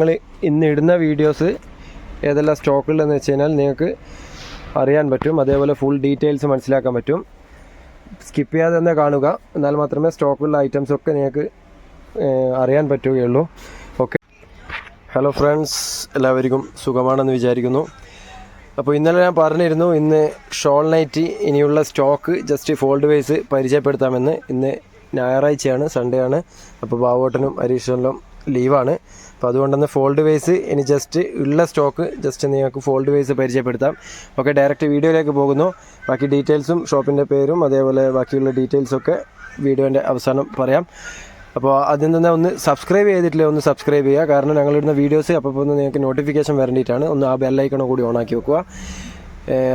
നിങ്ങൾ ഇന്ന് ഇടുന്ന വീഡിയോസ് ഏതെല്ലാം സ്റ്റോക്കുള്ളതെന്ന് വെച്ച് കഴിഞ്ഞാൽ നിങ്ങൾക്ക് അറിയാൻ പറ്റും. അതേപോലെ ഫുൾ ഡീറ്റെയിൽസ് മനസ്സിലാക്കാൻ പറ്റും. സ്കിപ്പ് ചെയ്യാതെ തന്നെ കാണുക. എന്നാൽ മാത്രമേ സ്റ്റോക്കുള്ള ഐറ്റംസ് ഒക്കെ നിങ്ങൾക്ക് അറിയാൻ പറ്റുകയുള്ളൂ. ഓക്കെ ഹലോ ഫ്രണ്ട്സ് എല്ലാവർക്കും സുഖമാണെന്ന് വിചാരിക്കുന്നു. അപ്പോൾ ഇന്നലെ ഞാൻ പറഞ്ഞിരുന്നു ഇന്ന് ഷോൾ നൈറ്റി ഇനിയുള്ള സ്റ്റോക്ക് ജസ്റ്റ് ഫോൾഡ് വൈസ് പരിചയപ്പെടുത്താമെന്ന്. ഇന്ന് ഞായറാഴ്ചയാണ് സൺഡേ ആണ്. അപ്പോൾ ബാവോട്ടനും ഹരീഷനും ലീവാണ്. അപ്പോൾ അതുകൊണ്ടൊന്ന് ഫോൾഡ് വൈസ് ഇനി ജസ്റ്റ് ഉള്ള സ്റ്റോക്ക് ജസ്റ്റ് നിങ്ങൾക്ക് ഫോൾഡ് വൈസ് പരിചയപ്പെടുത്താം. ഓക്കെ ഡയറക്റ്റ് വീഡിയോയിലേക്ക് പോകുന്നു. ബാക്കി ഡീറ്റെയിൽസും ഷോപ്പിന്റെ പേരും അതേപോലെ ബാക്കിയുള്ള ഡീറ്റെയിൽസൊക്കെ വീഡിയോന്റെ അവസാനം പറയാം. അപ്പോൾ അതിൽ നിന്ന് ഒന്ന് സബ്സ്ക്രൈബ് ചെയ്തിട്ടില്ല ഒന്ന് സബ്സ്ക്രൈബ് ചെയ്യുക. കാരണം ഞങ്ങളിടുന്ന വീഡിയോസ് അപ്പോൾ ഒന്ന് നിങ്ങൾക്ക് നോട്ടിഫിക്കേഷൻ വരേണ്ടിയിട്ടാണ്. ഒന്ന് ആ ബെല്ലൈക്കണോ കൂടി ഓൺ ആക്കി വെക്കുക.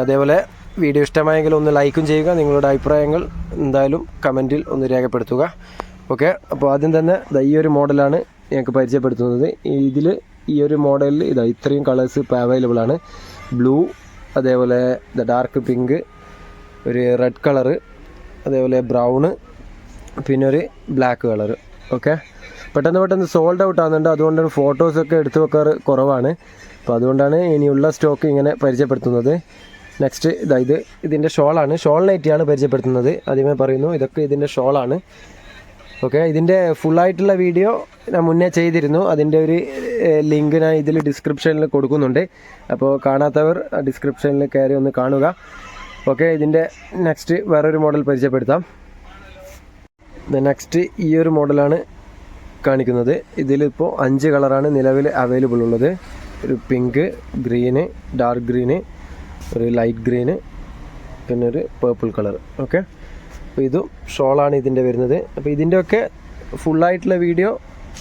അതേപോലെ വീഡിയോ ഇഷ്ടമായെങ്കിൽ ഒന്ന് ലൈക്കും ചെയ്യുക. നിങ്ങളുടെ അഭിപ്രായങ്ങൾ എന്തായാലും കമന്റിൽ ഒന്ന് രേഖപ്പെടുത്തുക. ഓക്കെ അപ്പോൾ ആദ്യം തന്നെ ഈ ഒരു മോഡലാണ് ഞങ്ങൾക്ക് പരിചയപ്പെടുത്തുന്നത്. ഇതിൽ ഈ ഒരു മോഡലിൽ ഇതാ ഇത്രയും കളേഴ്സ് ഇപ്പോൾ അവൈലബിൾ ആണ്. ബ്ലൂ അതേപോലെ ഡാർക്ക് പിങ്ക് ഒരു റെഡ് കളറ് അതേപോലെ ബ്രൗണ് പിന്നെ ഒരു ബ്ലാക്ക് കളർ ഓക്കെ പെട്ടെന്ന് പെട്ടെന്ന് സോൾഡ് ഔട്ട് ആകുന്നുണ്ട് അതുകൊണ്ടാണ് ഫോട്ടോസൊക്കെ എടുത്തു വെക്കാറ് കുറവാണ്. അപ്പോൾ അതുകൊണ്ടാണ് ഇനിയുള്ള സ്റ്റോക്ക് ഇങ്ങനെ പരിചയപ്പെടുത്തുന്നത്. നെക്സ്റ്റ് ഇതാ ഇത് ഇതിന്റെ ഷോളാണ് ഷോൾ നൈറ്റിയാണ് പരിചയപ്പെടുത്തുന്നത്. ആദ്യമേ പറയുന്നു ഇതൊക്കെ ഇതിന്റെ ഷോളാണ് ഓക്കെ ഇതിന്റെ ഫുള്ളായിട്ടുള്ള വീഡിയോ ഞാൻ മുന്നേ ചെയ്തിരുന്നു. അതിന്റെ ഒരു ലിങ്ക് ഞാൻ ഇതിൽ ഡിസ്ക്രിപ്ഷനിൽ കൊടുക്കുന്നുണ്ട്. അപ്പോൾ കാണാത്തവർ ഡിസ്ക്രിപ്ഷനിൽ കയറി ഒന്ന് കാണുക. ഓക്കെ ഇതിന്റെ നെക്സ്റ്റ് വേറൊരു മോഡൽ പരിചയപ്പെടുത്താം. നെക്സ്റ്റ് ഈ ഒരു മോഡലാണ് കാണിക്കുന്നത്. ഇതിലിപ്പോൾ അഞ്ച് കളറാണ് നിലവിൽ അവൈലബിൾ ഉള്ളത്. ഒരു പിങ്ക് ഗ്രീന് ഡാർക്ക് ഗ്രീന് ഒരു ലൈറ്റ് ഗ്രീന് പിന്നെ ഒരു പേർപ്പിൾ കളർ ഓക്കെ. അപ്പോൾ ഇതും ഷോളാണ് ഇതിന്റെ വരുന്നത്. അപ്പോൾ ഇതിന്റെയൊക്കെ ഫുള്ളായിട്ടുള്ള വീഡിയോ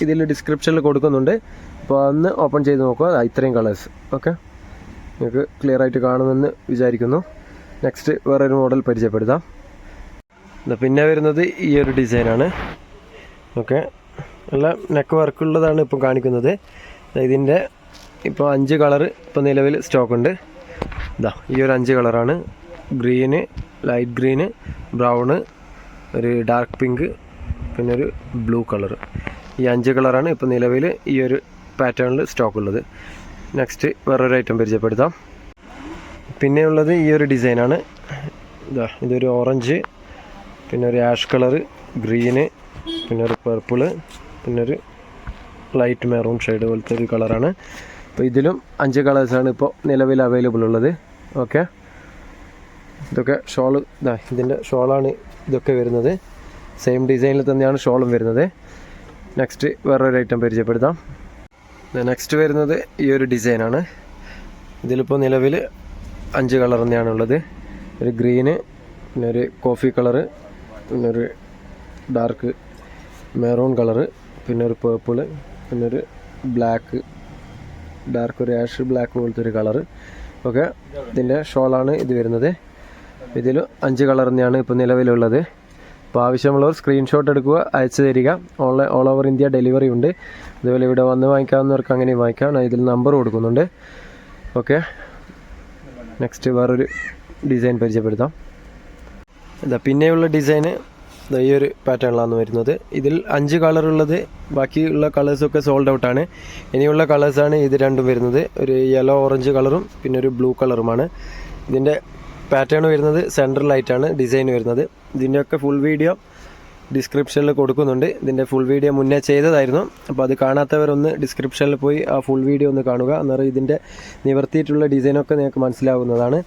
ഇതിൽ ഡിസ്ക്രിപ്ഷനിൽ കൊടുക്കുന്നുണ്ട്. അപ്പോൾ അന്ന് ഓപ്പൺ ചെയ്ത് നോക്കുക. ഇത്രയും കളേഴ്സ്. ഓക്കെ? നിങ്ങൾക്ക് ക്ലിയർ ആയിട്ട് കാണുമെന്ന് വിചാരിക്കുന്നു. നെക്സ്റ്റ് വേറൊരു മോഡൽ പരിചയപ്പെടുത്താം. പിന്നെ വരുന്നത് ഈ ഒരു ഡിസൈനാണ്. ഓക്കെ? നല്ല നെക്ക് വർക്കുള്ളതാണ് ഇപ്പോൾ കാണിക്കുന്നത്. ഇതിന്റെ ഇപ്പോൾ അഞ്ച് കളർ ഇപ്പോൾ നിലവിൽ സ്റ്റോക്ക് ഉണ്ട് ഇതാ ഈ ഒരു അഞ്ച് കളറാണ്. ഗ്രീന് ലൈറ്റ് ഗ്രീന് ബ്രൗണ് ഒരു ഡാർക്ക് പിങ്ക് പിന്നെ ഒരു ബ്ലൂ കളർ ഈ അഞ്ച് കളറാണ് ഇപ്പോൾ നിലവിൽ ഈ ഒരു പാറ്റേണിൽ സ്റ്റോക്ക് ഉള്ളത്. നെക്സ്റ്റ് വേറൊരു ഐറ്റം പരിചയപ്പെടുത്താം. പിന്നെയുള്ളത് ഈ ഒരു ഡിസൈനാണ് ഇതാ ഇതൊരു ഓറഞ്ച് പിന്നെ ഒരു ആഷ് കളർ ഗ്രീന് പിന്നെ ഒരു പർപ്പിൾ പിന്നെ ഒരു ലൈറ്റ് മെറൂൺ ഷെയ്ഡ് പോലത്തെ ഒരു കളറാണ് അപ്പോൾ ഇതിലും അഞ്ച് കളേഴ്സാണ് ഇപ്പോൾ നിലവിൽ അവൈലബിൾ ഉള്ളത്. ഓക്കെ ഇതൊക്കെ ഷോൾ ഇതാ ഇതിന്റെ ഷോളാണ് ഇതൊക്കെ വരുന്നത്. സെയിം ഡിസൈനിൽ തന്നെയാണ് ഷോളും വരുന്നത്. നെക്സ്റ്റ് വേറൊരു ഐറ്റം പരിചയപ്പെടുത്താം. നെക്സ്റ്റ് വരുന്നത് ഈ ഒരു ഡിസൈനാണ് ഇതിലിപ്പോൾ നിലവിൽ അഞ്ച് കളർ തന്നെയാണ് ഉള്ളത്. ഒരു ഗ്രീന് പിന്നെ ഒരു കോഫി കളറ് പിന്നെ ഒരു ഡാർക്ക് മെറൂൺ കളറ് പിന്നെ ഒരു പേർപ്പിൾ പിന്നെ ഒരു ബ്ലാക്ക് ഡാർക്ക് ഒരു ആഷ് ബ്ലാക്ക് പോലത്തെ ഒരു കളറ് ഓക്കെ ഇതിന്റെ ഷോളാണ് ഇത് വരുന്നത്. ഇതിൽ അഞ്ച് കളർ തന്നെയാണ് ഇപ്പോൾ നിലവിലുള്ളത്. അപ്പോൾ ആവശ്യമുള്ളവർ സ്ക്രീൻഷോട്ട് എടുക്കുക അയച്ചു തരിക. Online all over India delivery ഉണ്ട്. അതുപോലെ ഇവിടെ വന്ന് വാങ്ങിക്കാവുന്നവർക്ക് അങ്ങനെയും വാങ്ങിക്കാം. ഇതിൽ നമ്പർ കൊടുക്കുന്നുണ്ട്. ഓക്കെ നെക്സ്റ്റ് വേറൊരു ഡിസൈൻ പരിചയപ്പെടുത്താം. ഇതാ പിന്നെയുള്ള ഡിസൈന് ഈ ഒരു പാറ്റേണിലാണ് വരുന്നത്. ഇതിൽ അഞ്ച് കളർ ഉള്ളത്. ബാക്കിയുള്ള കളേഴ്സൊക്കെ സോൾഡ് ഔട്ടാണ് ഇനിയുള്ള കളേഴ്സാണ് ഇത് രണ്ടും വരുന്നത്. ഒരു യെല്ലോ ഓറഞ്ച് കളറും പിന്നെ ഒരു ബ്ലൂ കളറുമാണ് ഇതിന്റെ പാറ്റേൺ വരുന്നത് സെൻട്രലായിട്ടാണ് ഡിസൈൻ വരുന്നത്. ഇതിന്റെയൊക്കെ ഫുൾ വീഡിയോ ഡിസ്ക്രിപ്ഷനിൽ കൊടുക്കുന്നുണ്ട്. ഇതിന്റെ ഫുൾ വീഡിയോ മുന്നേ ചെയ്തതായിരുന്നു. അപ്പോൾ അത് കാണാത്തവരൊന്ന് ഡിസ്ക്രിപ്ഷനിൽ പോയി ആ ഫുൾ വീഡിയോ ഒന്ന് കാണുക. അന്നേരം ഇതിന്റെ നിവർത്തിയിട്ടുള്ള ഡിസൈനൊക്കെ നിങ്ങൾക്ക് മനസ്സിലാവുന്നതാണ്.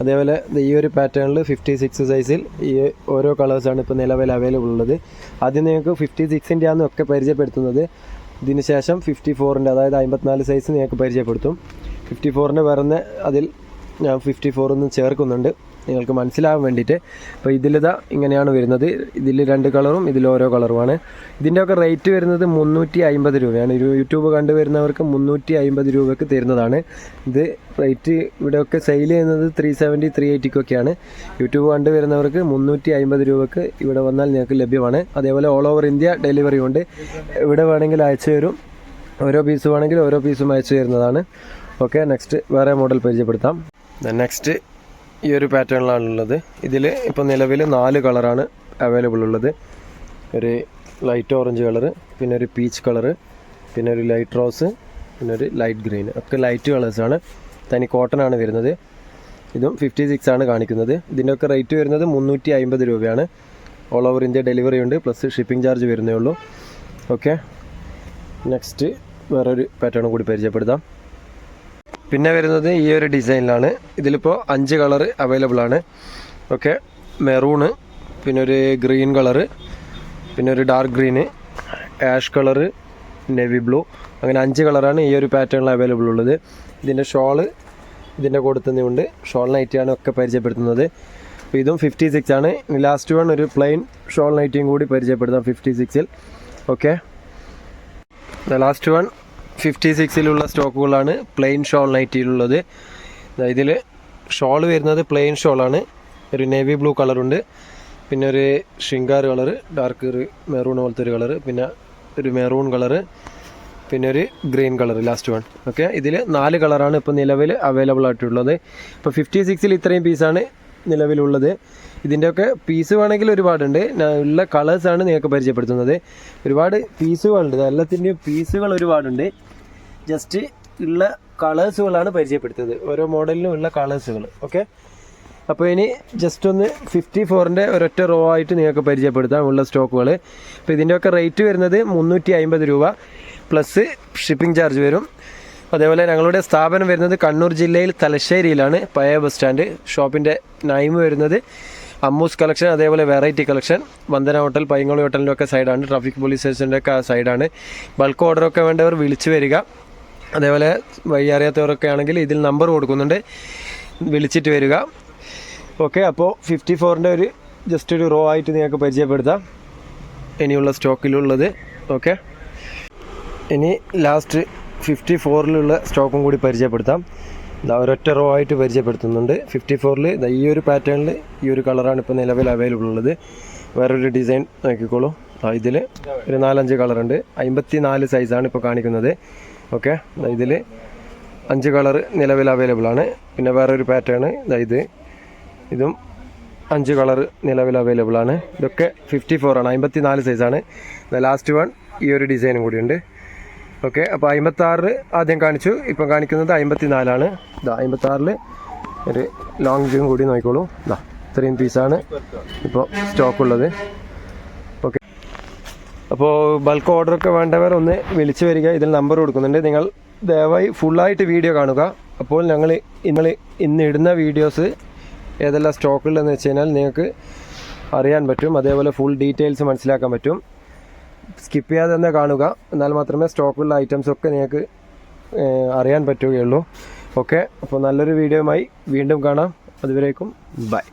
അതേപോലെ ഈ ഒരു പാറ്റേണിൽ ഫിഫ്റ്റി സിക്സ് സൈസിൽ ഈ ഓരോ കളേഴ്സാണ് ഇപ്പോൾ നിലവിൽ അവൈലബിൾ ഉള്ളത്. ആദ്യം നിങ്ങൾക്ക് ഫിഫ്റ്റി സിക്സിന്റെ ആണ് ഒക്കെ പരിചയപ്പെടുത്തുന്നത്. ഇതിന് ശേഷം ഫിഫ്റ്റി ഫോറിന്റെ അതായത് അമ്പത്തിനാല് സൈസ് നിങ്ങൾക്ക് പരിചയപ്പെടുത്തും. ഫിഫ്റ്റി ഫോറിന്റെ വരുന്ന അതിൽ ഫിഫ്റ്റി ഫോർ ഒന്ന് ചേർക്കുന്നുണ്ട്. നിങ്ങൾക്ക് മനസ്സിലാവാൻ വേണ്ടിയിട്ട്. അപ്പോൾ ഇതിലിതാ ഇങ്ങനെയാണ് വരുന്നത്. ഇതിൽ രണ്ട് കളറും ഇതിൽ ഓരോ കളറുമാണ്. ഇതിന്റെയൊക്കെ റേറ്റ് വരുന്നത് മുന്നൂറ്റി അമ്പത് രൂപയാണ് യൂട്യൂബ് കണ്ടുവരുന്നവർക്ക് മുന്നൂറ്റി അമ്പത് രൂപയ്ക്ക് തരുന്നതാണ്. ഇത് റേറ്റ് ഇവിടെയൊക്കെ സെയിൽ ചെയ്യുന്നത് ത്രീ സെവന്റി ത്രീ എയ്റ്റിക്കൊക്കെയാണ് യൂട്യൂബ് കണ്ടുവരുന്നവർക്ക് മുന്നൂറ്റി അമ്പത് രൂപയ്ക്ക് ഇവിടെ വന്നാൽ നിങ്ങൾക്ക് ലഭ്യമാണ്. അതേപോലെ ഓൾ ഓവർ ഇന്ത്യ ഡെലിവറി ഉണ്ട്. ഇവിടെ വേണമെങ്കിൽ അയച്ചു തരും. ഓരോ പീസ് വേണമെങ്കിൽ ഓരോ പീസും അയച്ചു തരുന്നതാണ്. ഓക്കെ നെക്സ്റ്റ് വേറെ മോഡൽ പരിചയപ്പെടുത്താം. നെക്സ്റ്റ് ഈ ഒരു പാറ്റേണിലാണുള്ളത് ഇതിൽ ഇപ്പോൾ നിലവിൽ നാല് കളറാണ് അവൈലബിൾ ഉള്ളത്. ഒരു ലൈറ്റ് ഓറഞ്ച് കളറ് പിന്നെ ഒരു പീച്ച് കളറ് പിന്നെ ഒരു ലൈറ്റ് റോസ് പിന്നെ ഒരു ലൈറ്റ് ഗ്രീൻ ഒക്കെ ലൈറ്റ് കളേഴ്സാണ് തനി കോട്ടൺ ആണ് വരുന്നത്. ഇതും ഫിഫ്റ്റി സിക്സ് ആണ് കാണിക്കുന്നത്. ഇതിന്റെയൊക്കെ റേറ്റ് വരുന്നത് മുന്നൂറ്റി അമ്പത് രൂപയാണ്. ഓൾ ഓവർ ഇന്ത്യ ഡെലിവറി ഉണ്ട്. പ്ലസ് ഷിപ്പിംഗ് ചാർജ് വരുന്നേ ഉള്ളൂ. ഓക്കെ നെക്സ്റ്റ് വേറൊരു പാറ്റേൺ കൂടി പരിചയപ്പെടുത്താം. പിന്നെ വരുന്നത് ഈ ഒരു ഡിസൈനിലാണ്. ഇതിലിപ്പോൾ അഞ്ച് കളർ അവൈലബിൾ ആണ്. ഓക്കെ മെറൂണ് പിന്നെ ഒരു ഗ്രീൻ കളറ് പിന്നെ ഒരു dark green ash colour navy blue അങ്ങനെ അഞ്ച് കളറാണ് ഈ ഒരു പാറ്റേണിൽ അവൈലബിൾ ഉള്ളത്. ഇതിന്റെ ഷോൾ ഇതിന്റെ കൊടുത്തുന്നുണ്ട് ഷോൾ നൈറ്റിയാണ് ഒക്കെ പരിചയപ്പെടുത്തുന്നത്. അപ്പോൾ ഇതും ഫിഫ്റ്റി സിക്സ് ആണ് ലാസ്റ്റ് വൺ ഒരു പ്ലെയിൻ ഷോൾ നൈറ്റിയും കൂടി പരിചയപ്പെടുത്താം ഫിഫ്റ്റി സിക്സിൽ ഓക്കെ. ലാസ്റ്റ് വൺ ഫിഫ്റ്റി സിക്സിലുള്ള സ്റ്റോക്കുകളാണ് പ്ലെയിൻ ഷോൾ നൈറ്റിയിലുള്ളത്. ഇതിൽ ഷോൾ വരുന്നത് പ്ലെയിൻ ഷോളാണ്. ഒരു നേവി ബ്ലൂ കളറുണ്ട്. പിന്നെ ഒരു ഷിങ്കാർ കളർ ഡാർക്ക് ഒരു മെറൂൺ പോലത്തെ ഒരു കളർ പിന്നെ ഒരു മെറൂൺ കളറ് പിന്നെ ഒരു green colour last one. Okay? ഇതിൽ നാല് കളറാണ് ഇപ്പോൾ നിലവിൽ അവൈലബിൾ ആയിട്ടുള്ളത്. ഇപ്പോൾ ഫിഫ്റ്റി സിക്സിൽ ഇത്രയും പീസാണ്. നിലവിലുള്ളത്. ഇതിന്റെയൊക്കെ പീസ് വേണമെങ്കിൽ ഒരുപാടുണ്ട്. ഉള്ള കളേഴ്സാണ് നിങ്ങൾക്ക് പരിചയപ്പെടുത്തുന്നത്. ഒരുപാട് പീസുകളുണ്ട് എല്ലാത്തിന്റെയും പീസുകൾ ഒരുപാടുണ്ട്. ജസ്റ്റ് ഉള്ള കളേഴ്സുകളാണ് പരിചയപ്പെടുത്തുന്നത്. ഓരോ മോഡലിനും ഉള്ള കളേഴ്സുകൾ ഓക്കെ അപ്പോൾ ഇനി ജസ്റ്റ് ഒന്ന് ഫിഫ്റ്റി ഫോറിന്റെ ഒരൊറ്റ റോ ആയിട്ട് നിങ്ങൾക്ക് പരിചയപ്പെടുത്താം ഉള്ള സ്റ്റോക്കുകൾ അപ്പോൾ ഇതിന്റെയൊക്കെ റേറ്റ് വരുന്നത് മുന്നൂറ്റി അമ്പത് രൂപ. പ്ലസ് ഷിപ്പിംഗ് ചാർജ് വരും. അതേപോലെ ഞങ്ങളുടെ സ്ഥാപനം വരുന്നത് കണ്ണൂർ ജില്ലയിൽ തലശ്ശേരിയിലാണ്. പഴയ ബസ് സ്റ്റാൻഡ്. ഷോപ്പിന്റെ നൈമ് വരുന്നത്. അമ്മൂസ് കളക്ഷൻ അതേപോലെ variety collection. Vandana hotel Paingoli ഹോട്ടലിന്റെ ഒക്കെ സൈഡാണ്. ട്രാഫിക് പോലീസ് സ്റ്റേഷന്റെ ഒക്കെ സൈഡാണ്. ബൾക്ക് ഓർഡറൊക്കെ വേണ്ടവർ വിളിച്ചു വരിക. അതേപോലെ വഴി അറിയാത്തവരൊക്കെ ആണെങ്കിൽ ഇതിൽ നമ്പർ കൊടുക്കുന്നുണ്ട്. വിളിച്ചിട്ട് വരിക. ഓക്കെ അപ്പോൾ ഫിഫ്റ്റി ഫോറിന്റെ ഒരു ജസ്റ്റ് ഒരു റോ ആയിട്ട് നിങ്ങൾക്ക് പരിചയപ്പെടുത്താം. ഇനിയുള്ള സ്റ്റോക്കിലുള്ളത്. ഓക്കെ. ഇനി ലാസ്റ്റ് ഫിഫ്റ്റി ഫോറിലുള്ള സ്റ്റോക്കും കൂടി പരിചയപ്പെടുത്താം. ഇതാ ഒരൊറ്റ റോ ആയിട്ട് പരിചയപ്പെടുത്തുന്നുണ്ട്. ഫിഫ്റ്റി ഫോറിൽ ഈ ഒരു പാറ്റേണിൽ ഈ ഒരു കളറാണ് ഇപ്പോൾ നിലവിൽ അവൈലബിൾ ഉള്ളത്. വേറൊരു ഡിസൈൻ നോക്കിക്കോളൂ. ഇതിൽ ഒരു നാലഞ്ച് കളറുണ്ട് അമ്പത്തി നാല് സൈസാണ് ഇപ്പോൾ കാണിക്കുന്നത്. ഓക്കെ ഇതിൽ അഞ്ച് കളർ നിലവിൽ അവൈലബിൾ ആണ്. പിന്നെ വേറൊരു പാറ്റേൺ ഇത്. ഇതും അഞ്ച് കളർ നിലവിൽ അവൈലബിൾ ആണ്. ഇതൊക്കെ ഫിഫ്റ്റി ഫോർ ആണ്. അമ്പത്തി നാല് സൈസാണ് ലാസ്റ്റ് വൺ ഈ ഒരു ഡിസൈനും കൂടിയുണ്ട് ഓക്കെ അപ്പോൾ അമ്പത്താറിൽ ആദ്യം കാണിച്ചു. ഇപ്പം കാണിക്കുന്നത് അമ്പത്തി നാലാണ് ഇതാ അമ്പത്താറിൽ ഒരു ലോങ് ജൂം കൂടി നോക്കിക്കോളൂ. ഇതാ ഇത്രയും പീസാണ് ഇപ്പോൾ സ്റ്റോക്കുള്ളത് ഓക്കെ. അപ്പോൾ ബൾക്ക് ഓർഡറൊക്കെ വേണ്ടവർ ഒന്ന് വിളിച്ചു വരിക. ഇതിൽ നമ്പർ കൊടുക്കുന്നുണ്ട്. നിങ്ങൾ ദയവായി ഫുള്ളായിട്ട് വീഡിയോ കാണുക. അപ്പോൾ ഞങ്ങൾ ഇന്നലെ ഇന്ന് ഇടുന്ന വീഡിയോസ് ഏതെല്ലാം സ്റ്റോക്കുള്ളതെന്ന് വെച്ച് കഴിഞ്ഞാൽ നിങ്ങൾക്ക് അറിയാൻ പറ്റും. അതേപോലെ ഫുൾ ഡീറ്റെയിൽസ് മനസ്സിലാക്കാൻ പറ്റും. സ്കിപ്പ് ചെയ്യാതെ തന്നെ കാണുക. എന്നാൽ മാത്രമേ സ്റ്റോക്കുള്ള ഐറ്റംസ് ഒക്കെ നിങ്ങൾക്ക് അറിയാൻ പറ്റുകയുള്ളൂ. ഓക്കെ അപ്പോൾ നല്ലൊരു വീഡിയോയുമായി വീണ്ടും കാണാം. അതുവരേക്കും ബൈ.